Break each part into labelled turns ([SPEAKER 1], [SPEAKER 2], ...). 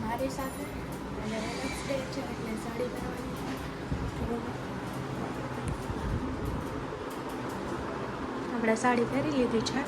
[SPEAKER 1] મારી સાથે. અને વેનસ ડે છે એટલે સાડી પહેરવાની આપણે સાડી પહેરી લીધી છે.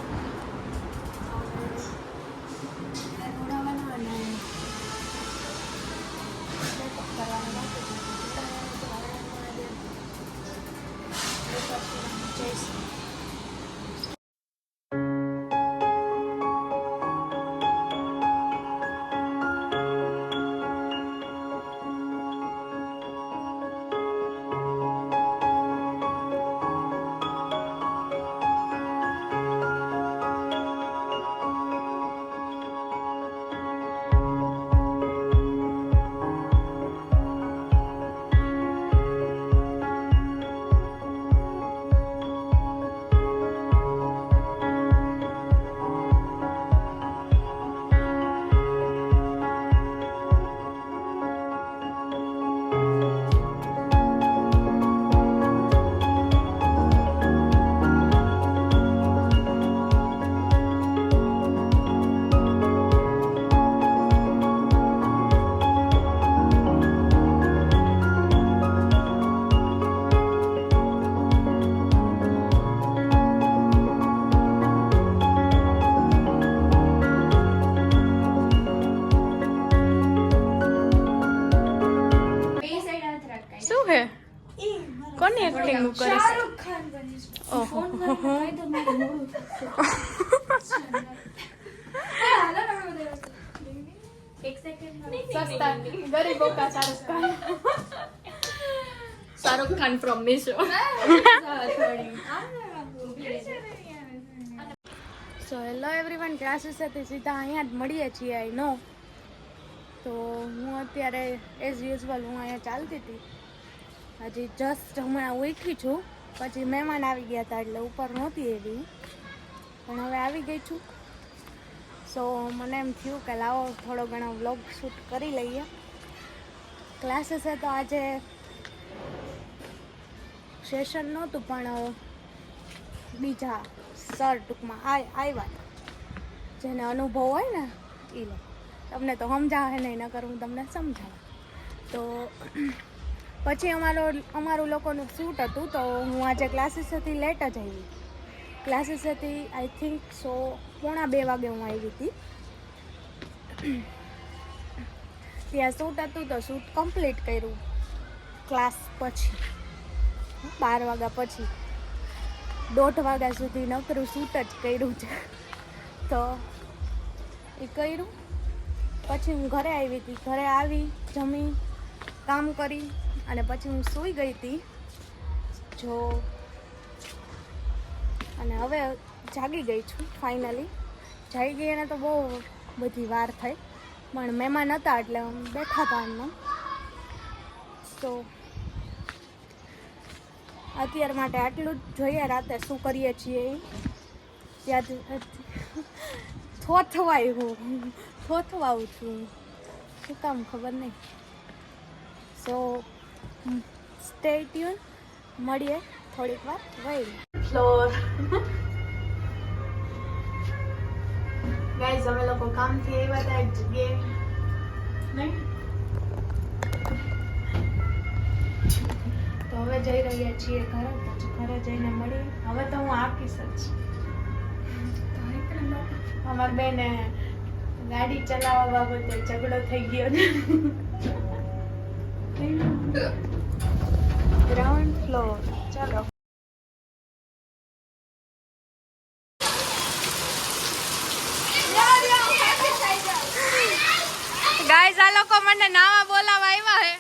[SPEAKER 2] Shahrukh Khan
[SPEAKER 1] Shahrukh Khan from Meesho so hello everyone classes હતી સીધા અહીંયા જ મળીએ છીએ આઈ નો તો હું અત્યારે એઝ યુઝવલ હું અહીંયા ચાલતી હતી હજી જસ્ટ હમણાં ઉઠી છું. પછી મહેમાન આવી ગયા હતા એટલે ઉપર નહોતી એવી પણ હવે આવી ગઈ છું. સો મને એમ થયું કે લાવો થોડો ઘણો વ્લોગ શૂટ કરી લઈએ. ક્લાસીસે તો આજે સેશન નહોતું, પણ બીજા સર ટૂંકમાં આવ્યા જેને અનુભવ હોય ને એ લો તમને તો સમજાવે નહીં, નકર હું તમને સમજાવું. તો પછી અમારો અમારું લોકોનું શૂટ હતું તો હું આજે ક્લાસીસથી લેટ જ આવી. ક્લાસીસથી આઈ થિંક સો પોણા બે વાગે હું આવી હતી. ત્યાં શૂટ હતું તો શૂટ કમ્પ્લીટ કર્યું. ક્લાસ પછી, બાર વાગ્યા પછી. દોઢ વાગ્યા સુધી નકરું શૂટ જ કર્યું છે. તો એ કર્યું. પછી હું ઘરે આવી હતી. ઘરે આવી, જમી કામ કરી અને પછી હું સૂઈ ગઈ હતી. જો. અને હવે જાગી ગઈ છું ફાઇનલી જાગી ગઈ એને તો બહુ બધી વાર થઈ. પણ મહેમાન હતા એટલે બેઠા હતા એમને. તો અત્યાર માટે આટલું જ જોઈએ, રાતે શું કરીએ છીએ. ત્યાં થોથવાય હું. થોથવાઉં છું. શું કામ ખબર નહીં. સો સ્ટે ટ્યુન મળીએ થોડીક વાર. વહી ફ્લોર ગાઈઝ અમે લોકો કામથી આવ્યા હતા એક જગ્યાએ. તો હવે જઈ રહ્યા છીએ ઘરે. પછી ઘરે જઈને મળી હવે તો હું આપીશ જ. અમાર બેને ગાડી ચલાવવા બાબતે ઝઘડો થઈ ગયો ગ્રાઉન્ડ ફ્લોર ચાલો. ગાઈઝ આ લોકો મને નાવા બોલાવા આવ્યા હે.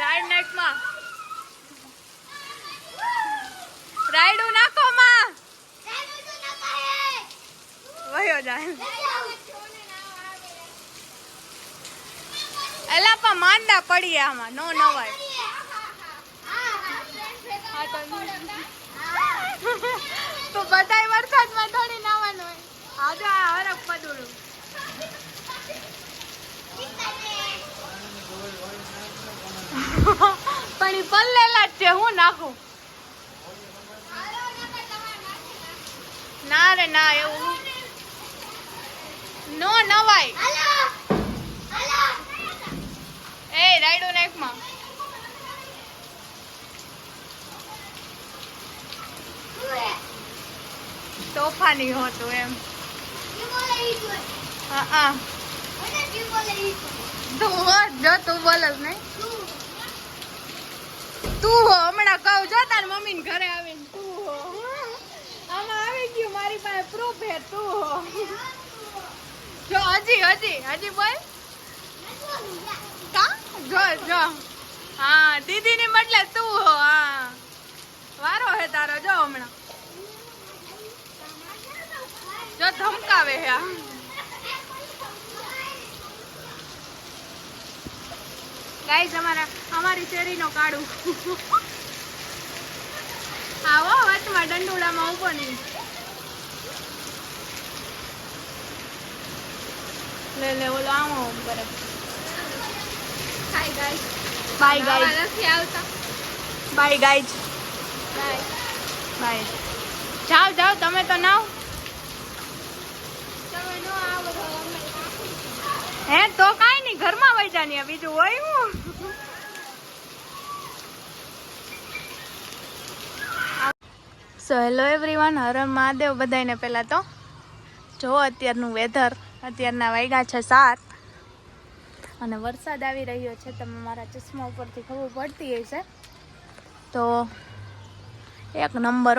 [SPEAKER 1] રાઈડ નાઇટમાં રાઈડું નાખો માં. વયો જાય. પણ પડીએ આમાં નો નવાય. તો બધાય વરસાદમાં થોડી નાવાનું હોય. આજે આ હરક પદુડું. પણ ઈ પલ્લેલા જ છે હું નાખું? ના રે ના એવું નો નવાય. એ રાઈડો નાખમાં તોફાની હોતું એમ. હા હા. તું તું હો, હમણાં કહું, જો તાર મમ્મી ઘરે આવીને તું આમાં આવી ગયું મારી પાસે પ્રૂફ હે, તું હો. જો, હજી હજી હજી બોલ. જો જો. હા દીદી ની બદલે તું હો, હા. વારો હે તારો, જો હમણાં. જો ધમકાવે હે આ ગાઈસ, અમારા અમારી ચેરીનો કાળું. આવો વચમાં દંડુડામાં ઊભો નહીં. લે લે, ઓલો આવો બરાબર.
[SPEAKER 2] હાય ગાઈસ
[SPEAKER 1] બાય ગાઈસ
[SPEAKER 2] નથી આવતા.
[SPEAKER 1] બાય ગાઈસ
[SPEAKER 2] બાય
[SPEAKER 1] બાય જાઓ જાઓ તમે તો નાવ.
[SPEAKER 2] તમે નો આવો
[SPEAKER 1] હે તો કાઈ નહીં ઘરમાં વઈ જાની બીજું હોય હું. So hello everyone Har Har Mahadev બધાને પહેલાં તો. જો અત્યારનું વેધર અત્યારના વાગ્યા છે સાત. અને વરસાદ આવી રહ્યો છે તમે મારા ચશ્મા ઉપરથી ખબર પડતી હશે તો એક નંબર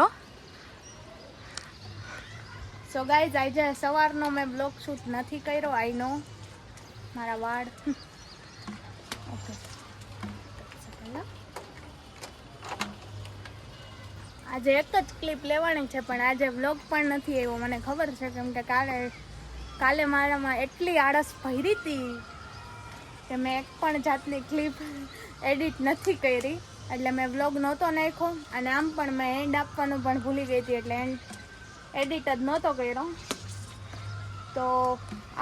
[SPEAKER 1] સો ગાઈઝ આજે સવારનો મેં બ્લોગ શૂટ નથી કર્યો આઈ નો મારા વાળ. ઓકે. આજે એક જ ક્લિપ લેવાની છે, પણ આજે વ્લોગ પણ નથી આવ્યો. મને ખબર છે, કેમ કે કાલે કાલે મારામાં એટલી આળસ ભરી હતી. કે મેં એક પણ જાતની ક્લિપ એડિટ નથી કરી. એટલે મેં વ્લોગ નહોતો નાખ્યો અને આમ પણ મેં એન્ડ આપવાનું પણ ભૂલી ગઈ હતી એટલે એન્ડ એડિટ જ નહોતો કર્યો. તો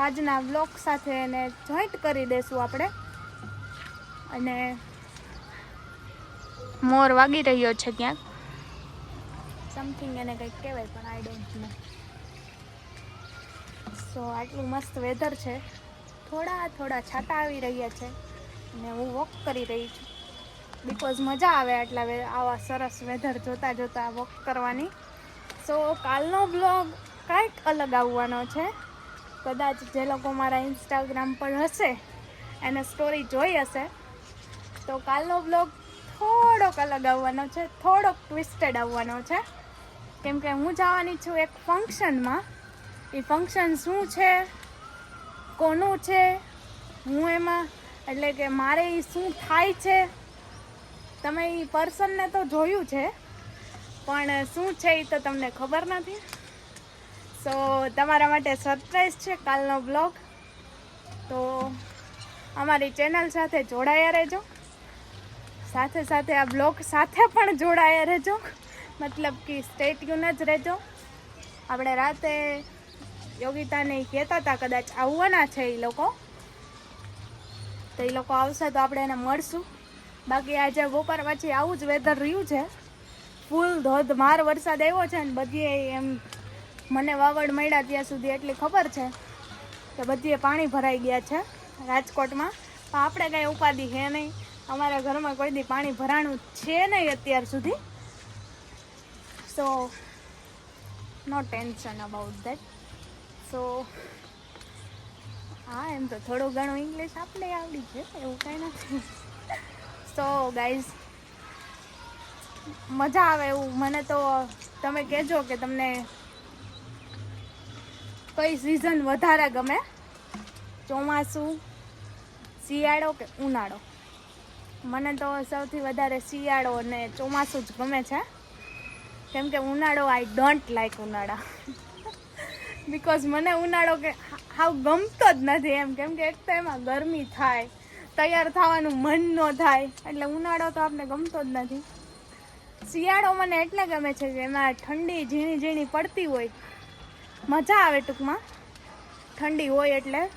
[SPEAKER 1] આજના વ્લોગ સાથે એને જોઈન્ટ કરી દેશું આપણે. અને મોર વાગી રહ્યો છે ક્યાંક. સમથિંગ એને કંઈક કહેવાય, પણ આઈ ડોન્ટ નો સો આટલું મસ્ત વેધર છે. થોડા થોડા છાંટા આવી રહ્યા છે અને હું વોક કરી રહી છું. બિકોઝ મજા આવે આટલા આવા સરસ વેધર જોતા જોતા વોક કરવાની. સો કાલનો બ્લોગ કાંઈક અલગ આવવાનો છે. કદાચ જે લોકો મારા ઇન્સ્ટાગ્રામ પર હશે, એને સ્ટોરી જોઈ હશે. તો કાલનો બ્લોગ થોડોક અલગ આવવાનો છે, થોડોક ટ્વિસ્ટેડ આવવાનો છે. કેમ કે હું જવાની છું એક ફંક્શનમાં એ ફંક્શન શું છે? કોનું છે? હું એમાં? એટલે કે મારે એ શું થાય છે? તમે એ પર્સનને તો જોયું છે, પણ શું છે એ તો તમને ખબર નથી. સો તમારા માટે સરપ્રાઈઝ છે કાલનો બ્લોગ તો અમારી ચેનલ સાથે જોડાયા રહેજો. સાથે સાથે આ બ્લોગ સાથે પણ જોડાયા રહેજો. મતલબ કે સ્ટેટ્યુન જ રહેજો. આપણે રાતે યોગિતાને કહેતા હતા કદાચ આવવાના છે એ લોકો. તો એ લોકો આવશે તો આપણે એને મળશું. બાકી આજે બપોર પછી આવું જ વેધર રહ્યું છે, ફૂલ ધોધમાર વરસાદ આવ્યો છે ને બધીએ એમ મને વાવડ મળ્યા ત્યાં સુધી એટલી ખબર છે કે બધીએ પાણી ભરાઈ ગયા છે રાજકોટમાં. પણ આપણે કાંઈ ઉપાધિ છે નહીં. અમારા ઘરમાં કોઈ દી પાણી ભરાણું છે નહીં અત્યાર સુધી. So no tension about that so હા, એમ તો થોડો ઘણો ઇંગ્લિશ આપણે આવડી છે, એવું કાંઈ નથી. સો ગાઈઝ મજા આવે એવું. મને તો તમે કહેજો કે તમને કઈ સિઝન વધારે ગમે. ચોમાસું, શિયાળો કે ઉનાળો? મને તો સૌથી વધારે શિયાળો અને ચોમાસું જ ગમે છે. કેમ કે ઉનાળો આઈ ડોન્ટ લાઈક ઉનાળા. બિકોઝ મને ઉનાળો કે હાવ ગમતો જ નથી એમ, કેમ કે એક તો એમાં ગરમી થાય, તૈયાર થવાનું મન ન થાય, એટલે ઉનાળો તો આપણે ગમતો જ નથી. શિયાળો મને એટલે ગમે છે કે એમાં ઠંડી ઝીણી ઝીણી પડતી હોય. મજા આવે ટૂંકમાં. ઠંડી હોય એટલે.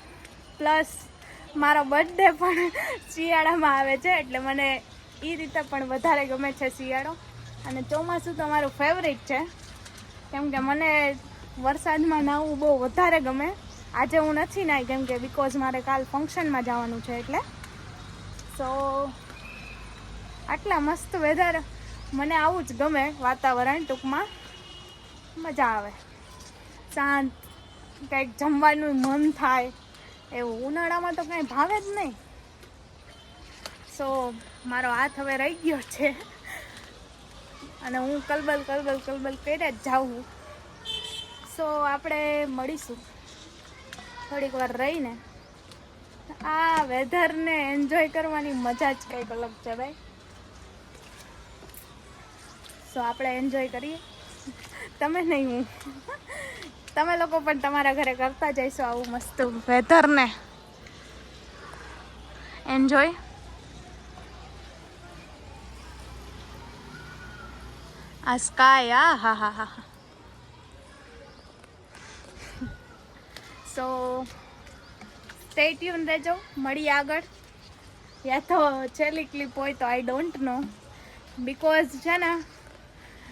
[SPEAKER 1] પ્લસ મારો બર્થડે પણ શિયાળામાં આવે છે, એટલે મને એ રીતે પણ વધારે ગમે છે શિયાળો. અને ચોમાસું તો મારું ફેવરિટ છે. કેમ કે મને વરસાદમાં નાહવું બહુ વધારે ગમે. આજે હું નથી નાઈ કેમ કે બિકોઝ મારે કાલ ફંક્શનમાં જવાનું છે એટલે. સો આટલા મસ્ત વેધર મને આવું જ ગમે વાતાવરણ ટૂંકમાં. મજા આવે. શાંત, કંઈક જમવાનું મન થાય. એવું ઉનાળામાં તો કંઈ ભાવે જ નહીં. સો મારો હાથ હવે રહી ગયો છે. અને હું કલબલ કલબલ કલબલ કર્યા જ જાઉં. સો આપણે મળીશું. થોડીક વાર રહીને. આ વેધરને એન્જોય કરવાની મજા જ કંઈક અલગ છે ભાઈ. સો આપણે એન્જોય કરીએ. તમે નહીં હું. તમે લોકો પણ તમારા ઘરે કરતા જઈશો આવું મસ્ત વેધરને. એન્જોય આ સ્કાય આ હા હા હા. સો સ્ટે ટ્યુન રહેજો મળી આગળ. યા તો છેલ્લી ક્લિપ હોય તો આઈ ડોન્ટ નો બિકોઝ છે ને,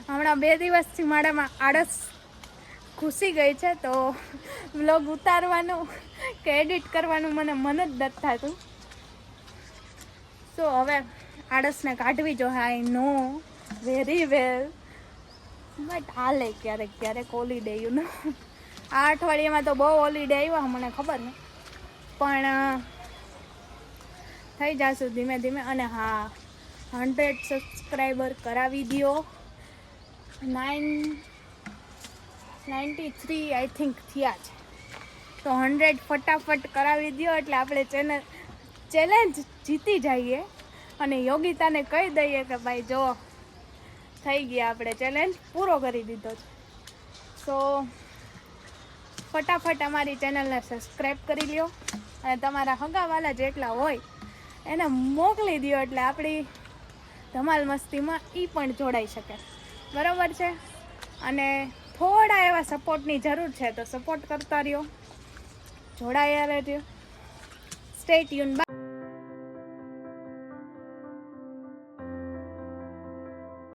[SPEAKER 1] હમણાં બે દિવસથી મારામાં આળસ ઘૂસી ગઈ છે, તો વ્લોગ ઉતારવાનું કે એડિટ કરવાનું મને મન જ નથી થતું. સો હવે આળસને કાઢવી જો આઈ નો વેરી વેલ બટ હાલે ક્યારેક ક્યારેક હોલીડે યુ નો આ અઠવાડિયામાં તો બહુ હોલીડે આવ્યા, મને ખબર નહીં. પણ થઈ જશું ધીમે ધીમે. અને હા, હંડ્રેડ સબસ્ક્રાઈબર કરાવી દો nine ninety three I think થયા છે. તો હંડ્રેડ ફટાફટ કરાવી દો એટલે આપણે ચેનલ ચેલેન્જ જીતી જઈએ. અને યોગિતાને કહી દઈએ કે, ભાઈ, જો, થઈ ગયા આપણે ચેલેન્જ પૂરો કરી દીધો છે. સો ફટાફટ અમારી ચેનલને સબસ્ક્રાઈબ કરી લ્યો અને તમારા હગાવાલા જેટલા હોય એને મોકલી દો એટલે આપણી ધમાલ મસ્તીમાં એ પણ જોડાઈ શકે. બરાબર છે? અને થોડા એવા સપોર્ટની જરૂર છે તો સપોર્ટ કરતા રહ્યો. જોડાયા રહેજો. સ્ટેટ યુન